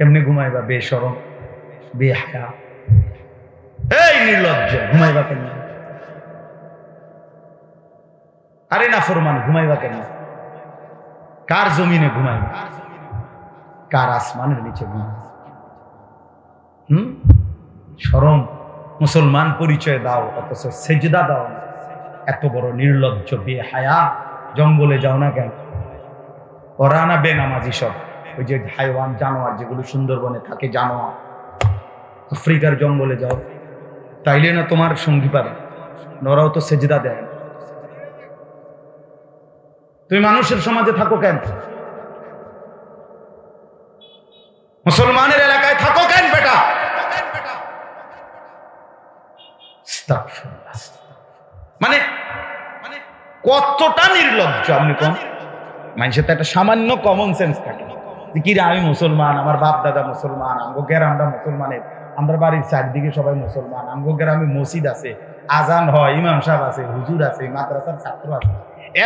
কেমনে ঘুমাইবা? বেসরম বেহায়া। এই নির্লজ্জ, ঘুমাইবা কেমনে? আরে না ফরমান, ঘুমাইবা কেন কার জমিনে ঘুমাইবা? কার আসমানের নিচে ঘুমাইবা? হুম? সরম মুসলমান পরিচয় দাও, অথচ সেজদা দাও। এত বড় নির্লজ্জ, বেহায়া, জঙ্গলে যাও না কেন? ওরা না বেনামাজি সব। ওই যে হাইওয়ান, জানোয়ার যেগুলো সুন্দরবনে থাকে, জানোয়ার। আফ্রিকার জঙ্গলে যাও। তাইলে না তোমার সঙ্গী পাবে। ওরাও তো সেজদা দেয়। তুমি মানুষের সমাজে থাকো কেন? মুসলমানের এলাকায় থাকো কেন বেটা? মানে কতটা নির্লজ্জ আপনি কম? মানুষের তো একটা সামান্য কমন সেন্স থাকে। যে কি রে আমি মুসলমান, আমার বাপ দাদা মুসলমান, আমগো গ্রামটা মুসলমানের। আমরা বাড়ির চারদিকে সবাই মুসলমান, আমগো গ্রামে মসজিদ আছে, আজান হয়, ইমাম সাহেব আছে, হুজুর আছে, মাদ্রাসার ছাত্র আছে।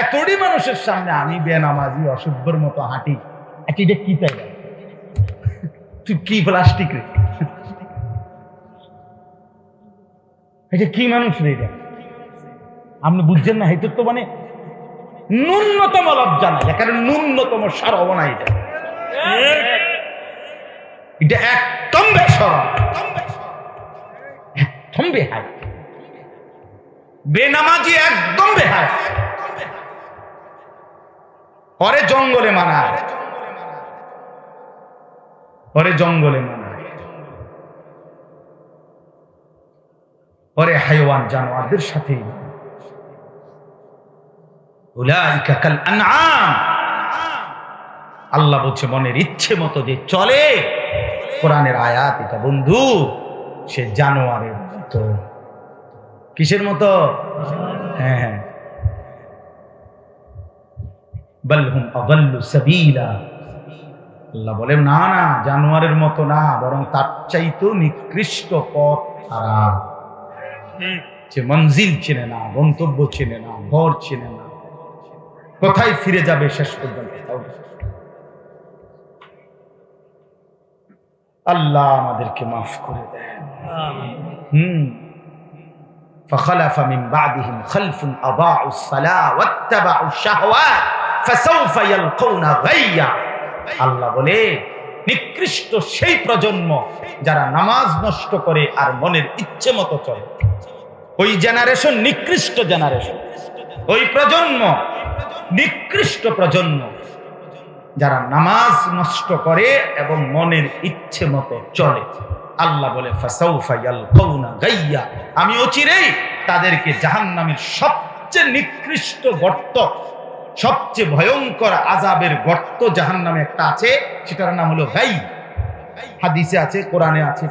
এতটি মানুষের সামনে আমি বেনামাজি, অসভ্যর মতো হাঁটি। আচ্ছা এটা কি তাই? তুই কি প্লাস্টিক রে? এটা কি মানুষ রে এটা? আপনি বুঝছেন না হেতু তো মানে ন্যূনতম লজ্জা নাই কারণ ন্যূনতম সার হব না এটা। এটা একদম একদম বেহায়। বেনামাজি একদম বেহায়। পরে জঙ্গলে মানায় পরে জঙ্গলে মানায় পরে হাইওয়ান জানোয়ারদের সাথে। উলাইকা কাল আনআম। আল্লাহ বলছে, মনের ইচ্ছে মতো যে চলে, কোরআনের আয়াত এটা বন্ধু, সে জানোয়ারের মতো। কিসের মতো? হ্যাঁ হ্যাঁ। বলহুম আল্লাহ না না, জানোয়ারের মতো না, বরং তার চাইতেও নিকৃষ্ট পথ তারা। মঞ্জিল চেনে না, গন্তব্য চেনে না, ঘর চেনে না। কোথায় ফিরে যাবে শেষ পর্যন্ত? আল্লাহ আমাদেরকে মাফ করে দেন হুম فخلف من بعدهم خلف أضاعوا الصلاة واتبعوا الشهوات فسوف يلقون غيا আল্লাহ বলে নিকৃষ্ট সেই প্রজন্ম যারা নামাজ নষ্ট করে আর মনের ইচ্ছে মতো চলে ওই জেনারেশন নিকৃষ্ট জেনারেশন ওই প্রজন্ম নিকৃষ্ট প্রজন্ম যারা নামাজ নষ্ট করে এবং মনের ইচ্ছে মতো চলে। আল্লাহ বলে গাইয়া। আমি অচিরেই তাদেরকে জাহান্নামের সবচেয়ে নিকৃষ্ট গর্ত, সবচেয়ে ভয়ঙ্কর আজাবের গর্ত জাহান্নামে একটা আছে, সেটার নাম হলো গাই। হাদিসে আছে, কোরআনে আছে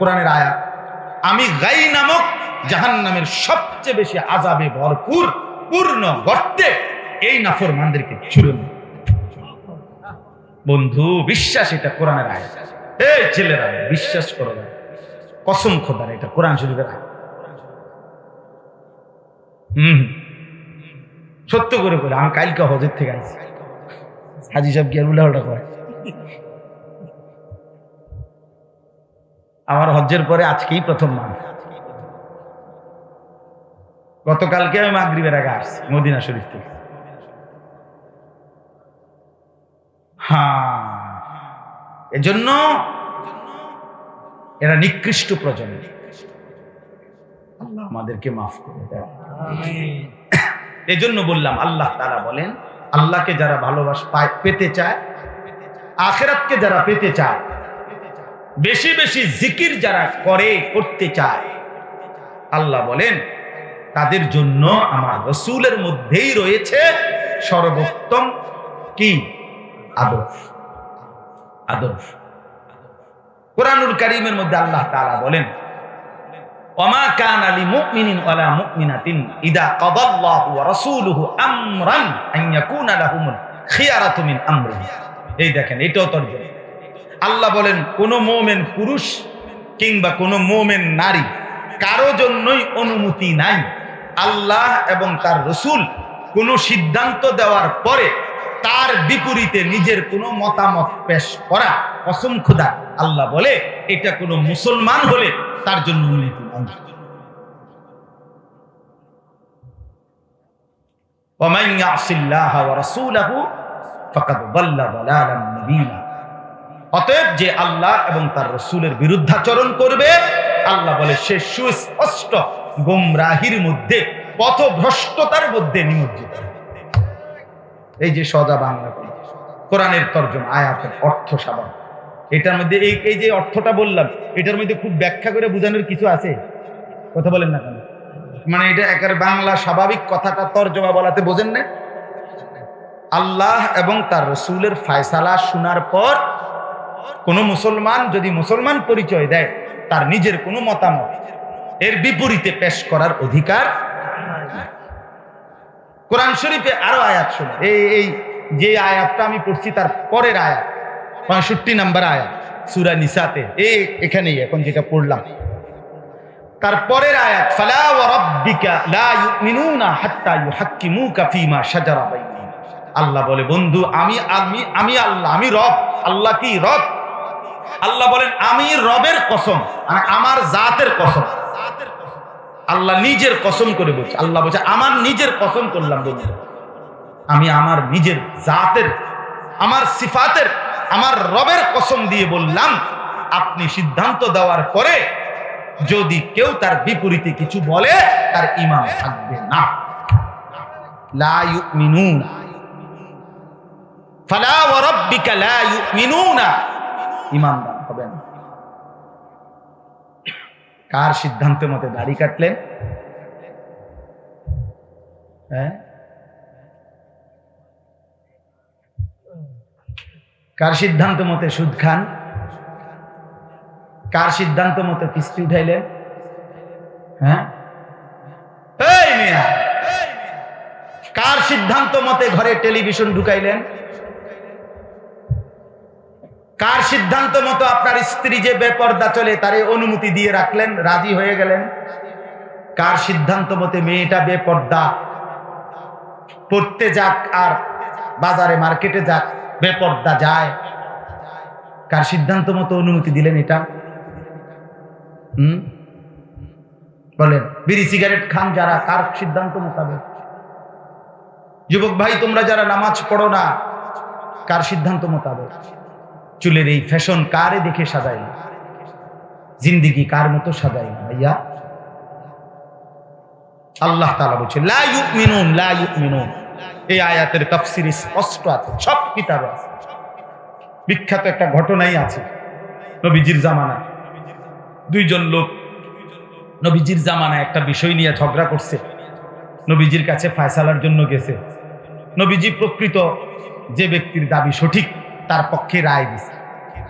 কোরআনের আয়া আমি গাই নামক জাহান্নামের সবচেয়ে বেশি আজাবে ভরপুর, পূর্ণ গর্তে এই নাফরমানদেরকে ছুড়ে মারব। বন্ধু, বিশ্বাস এটা কোরআনের আয় এই ছেলেরা, বিশ্বাস করো না। কসম খোদার, এটা কোরআন শরীফের আয় হম। সত্য করে বলে, আমি কালকে হজের থেকে আসছি হাজি সাহেব গিয়ে উল্লাহটা করে। আমার হজ্জের পরে আজকেই প্রথম মাস। গতকালকে আমি মাগরিবের আগে আসছি, মদিনা শরীফ থেকে। হ্যাঁ এজন্য এরা নিকৃষ্ট প্রজন্ম। আল্লাহ। আমাদেরকে মাফ করে দেয় এজন্য বললাম আল্লাহ তারা বলেন আল্লাহকে যারা ভালোবাস পায় পেতে চায় আখেরাতকে যারা পেতে চায় বেশি বেশি জিকির যারা করে করতে চায় আল্লাহ বলেন তাদের জন্য আমার রসুলের মধ্যেই রয়েছে সর্বোত্তম কি? আদর্শ। আদর্শ। কোরআনুল করিমের মধ্যে আল্লাহ তাআলা বলেন, ওমা কানা লিমুমিনিন ওয়ালা মুমিনাতিন ইদা কাদাল্লাহু ওয়া রাসূলুহু আমরান আন ইয়াকুনা লাহুমুল খিয়ারাতু মিন আমরিহি। এই দেখেন, এটাও তর্জমা। আল্লাহ বলেন, কোন মুমিন পুরুষ কিংবা কোন মুমিন নারী কারও জন্যই অনুমতি নাই। আল্লাহ এবং তার রসুল কোন সিদ্ধান্ত দেওয়ার পরে তার বিপরীতে নিজের কোনো মতামত পেশ করা কসম খুদা আল্লাহ বলে, এটা কোনো মুসলমান হলে তার জন্য অতএব যে আল্লাহ এবং তার রসুলের বিরুদ্ধাচরণ করবে, আল্লাহ বলে সে সুস্পষ্ট গুমরাহির মধ্যে, পথভ্রষ্টতার মধ্যে নিমজ্জিত। হবে এই যে সদা বাংলা কোরআনের তর্জমা, আয়াতের অর্থ সাবান এটার মধ্যে এই এই যে অর্থটা বললাম, এটার মধ্যে খুব ব্যাখ্যা করে বোঝানোর কিছু আছে? কথা বলেন না কেন? মানে এটা একেবারে বাংলা স্বাভাবিক কথাটা তর্জমা বলাতে বোঝেন না। আল্লাহ এবং তার রসুলের ফায়সালা শোনার পর কোন মুসলমান যদি মুসলমান পরিচয় দেয়, তার নিজের কোনো মতামত, এর বিপরীতে পেশ করার অধিকার কোরআন শরীফে আরও আয়াত শুনে। এই এই যে আয়াতটা আমি পড়ছি তার পরের আয়াত, পঁয়ষট্টি নাম্বার আয়াত, সুরা নিসাতে। এই এখানেই এখন যেটা পড়লাম। তারপরের আয়াত, ফালা লা ইউমিনুনা হাত্তা শাজারা আল্লাহ বলে, বন্ধু, আমি আমি আমি আল্লাহ, আমি রব। আল্লাহ কি রব? আল্লাহ বলেন, আমি রবের কসম মানে আমার জাতের কসম। আল্লাহ নিজের কসম করে বলছে, আল্লাহ বলছে, আমার নিজের কসম করলাম বন্ধু। আমি আমার নিজের জাতের, আমার সিফাতের, আমার রবের কসম দিয়ে বললাম, আপনি সিদ্ধান্ত দেওয়ার পরে যদি কেউ তার বিপরীতে কিছু বলে, তার ইমান থাকবে না। লা ইউমিনুন। ফালা ওয়া রাব্বিকা লা ইউমিনুনা ইমানদার হবেন কার সিদ্ধান্ত মতে দাড়ি কাটলেন? হ্যাঁ? কার সিদ্ধান্ত মতে সুদ খান? কার সিদ্ধান্ত মতো কিস্তি উঠাইলেন? হ্যাঁ? কার সিদ্ধান্ত মতে ঘরে টেলিভিশন ঢুকাইলেন কার সিদ্ধান্ত মতো আপনার স্ত্রী যে বেপর্দা চলে তারে অনুমতি দিয়ে রাখলেন, রাজি হয়ে গেলেন। কার সিদ্ধান্ত মতে মেয়েটা বেপর্দা? পড়তে যাক আর বাজারে মার্কেটে যাক, বেপর্দা যায়। কার সিদ্ধান্ত মতো অনুমতি দিলেন এটা? হুম? বলেন, বিড়ি সিগারেট খান যারা, কার সিদ্ধান্ত মোতাবেক? যুবক ভাই, তোমরা যারা নামাজ পড়ো না, কার সিদ্ধান্ত মোতাবেক? চুলের এই ফ্যাশন কারে দেখে সাজাই জিন্দিগি কার মতো সাজাই ভাইয়া? আল্লাহ তালা বলছে, লা ইউমিনুন লা ইউমিনুন। এই আয়াতের তাফসির স্পষ্ট আছে, সব কিতাবে আছে। বিখ্যাত একটা ঘটনাই আছে, নবীজির জামানা দুইজন লোক নবীজির জামানায় একটা বিষয় নিয়ে ঝগড়া করছে। নবীজির কাছে ফায়সালার জন্য গেছে। নবীজি প্রকৃত যে ব্যক্তির দাবি সঠিক তার পক্ষে রায় দিছে।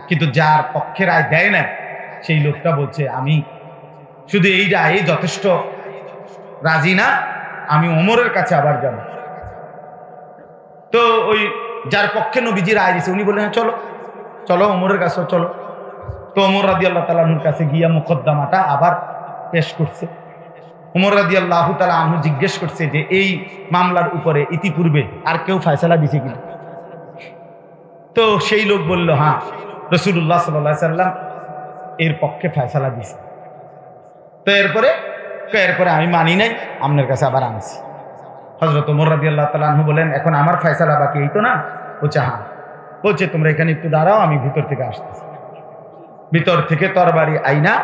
কিন্তু যার পক্ষে রায় দেয় না সেই লোকটা বলছে, আমি শুধু এই রায়ে যথেষ্ট। রাজি না, আমি ওমরের কাছে আবার যাব। তো ওই যার পক্ষে নবীজি রায় দিছে, উনি বললেন, চলো চলো ওমরের কাছে, চলো। তো ওমর রাদি আল্লাহ তালাহুর কাছে গিয়া মুকদ্দমাটা আবার পেশ করছে। উমর রাদি আল্লাহ তালা আনহু জিজ্ঞেস করছে যে, এই মামলার উপরে ইতিপূর্বে আর কেউ ফয়সালা দিছে কিনা? তো সেই লোক বলল হ্যাঁ রসুল্লাহ সাল্লাহ সাল্লাম এর পক্ষে ফয়সালা দিছে তো এরপরে এরপরে আমি মানি নাই আপনার কাছে আবার আনছি। হজরত উমর রাদি আল্লাহ তালা বলেন, এখন আমার ফয়সালা বাকি, এই তো না? বলছে হ্যাঁ বলছে, তোমরা এখানে একটু দাঁড়াও, আমি ভিতর থেকে আসতেছি। ভিতর থেকে তরবারি আইনা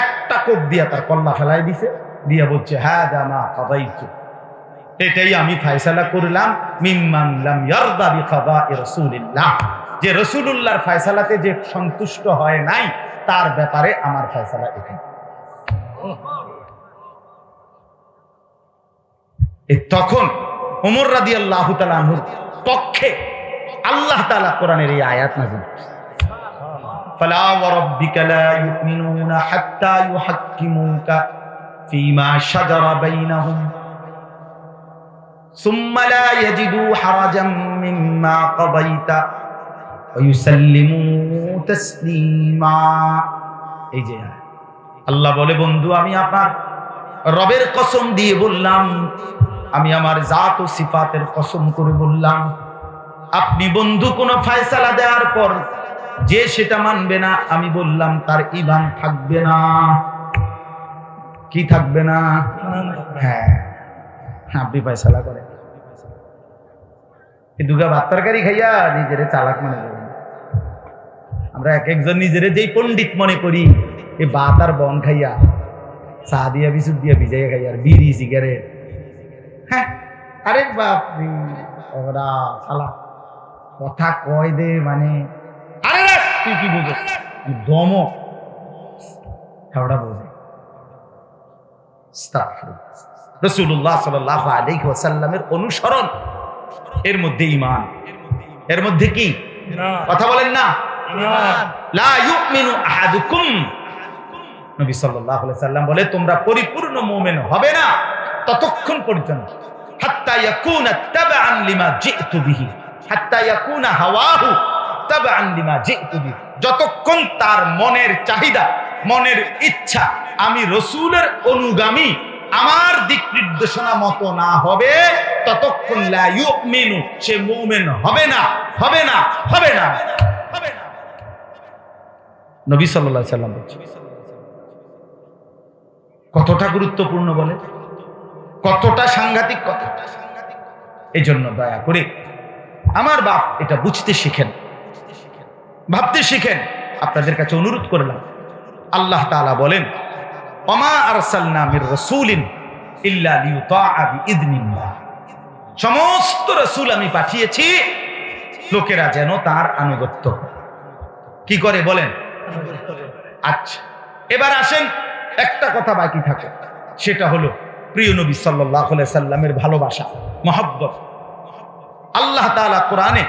একটা কোপ দিয়া তার কল্লা ফেলাই দিছে, দিয়া বলছে হ্যাঁ জামা কাদাইতু এটাই আমি ফায়সালা করলাম মিম্মান লাম ইয়ারদা বিকাদা'i রাসূলিল্লাহ যে রাসূলুল্লাহর ফায়সালাতে যে সন্তুষ্ট হয় নাই তার ব্যাপারে আমার ফায়সালা এখানে এ তখন ওমর রাদিয়াল্লাহু তাআলা আনহুর পক্ষে আল্লাহ তাআলা কোরআনের এই আয়াত নাযিল করেছেন فلا وربك لا يؤمنون حتى يحكموك فيما شجر بينهم ثم لا يجدوا حرجا مما قضيت ويسلموا تسليما এই যে আল্লাহ বলে বন্ধু আমি আপনার রবের কসম দিয়ে বললাম আমি আমার জাত ও সিফাতের কসম করে বললাম আপনি বন্ধু কোনো ফায়সালা দেওয়ার পর যে সেটা মানবে না আমি বললাম তার ইমান থাকবে না কি থাকবে না হ্যাঁ আপনি পয়সালা করে। এই দুগা ভাত তরকারি খাইয়া নিজেরে চালাক মনে করি। আমরা এক একজন নিজেরে যেই পণ্ডিত মনে করি, এই ভাত আর বন খাইয়া, চা দিয়া, বিস্কুট দিয়া ভিজাইয়া খাইয়া, আর বিড়ি, সিগারেট। হ্যাঁ আরে বাপ ওরা শালা, কথা কয় দে মানে। আরে তুই কি বুঝো? দমক। ওটা বোঝে। রসুল্লাহ সাল্লাহ আলাইহি ওয়াসাল্লামের অনুসরণ। এর মধ্যে ইমান এর মধ্যে কি? কথা বলেন না। নবী সাল্লাম বলে তোমরা পরিপূর্ণ মুমিন হবে না ততক্ষণ পর্যন্ত। যতক্ষণ তার মনের চাহিদা মনের ইচ্ছা আমি রসুলের অনুগামী আমার দিক নির্দেশনা মতো না হবে, ততক্ষণ সে মুমিন হবে না হবে না হবে না। নবী আলাইহি সাল্লাম কতটা গুরুত্বপূর্ণ বলে? কতটা সাংঘাতিক কথা? এই জন্য দয়া করে আমার বাপ এটা বুঝতে শিখেন। ভাবতে শিখেন। আপনাদের কাছে অনুরোধ করলাম, আল্লাহ তাআলা বলেন অমা আরসালনা মির রাসূলিন সমস্ত রাসূল আমি পাঠিয়েছি, লোকেরা যেন তার আনুগত্য কি করে বলেন? আচ্ছা এবার আসেন, একটা কথা বাকি থাকে। সেটা হলো, প্রিয় নবী সাল্লাহ সাল্লামের ভালোবাসা, মহব্বত। আল্লাহ তাআলা কোরআনে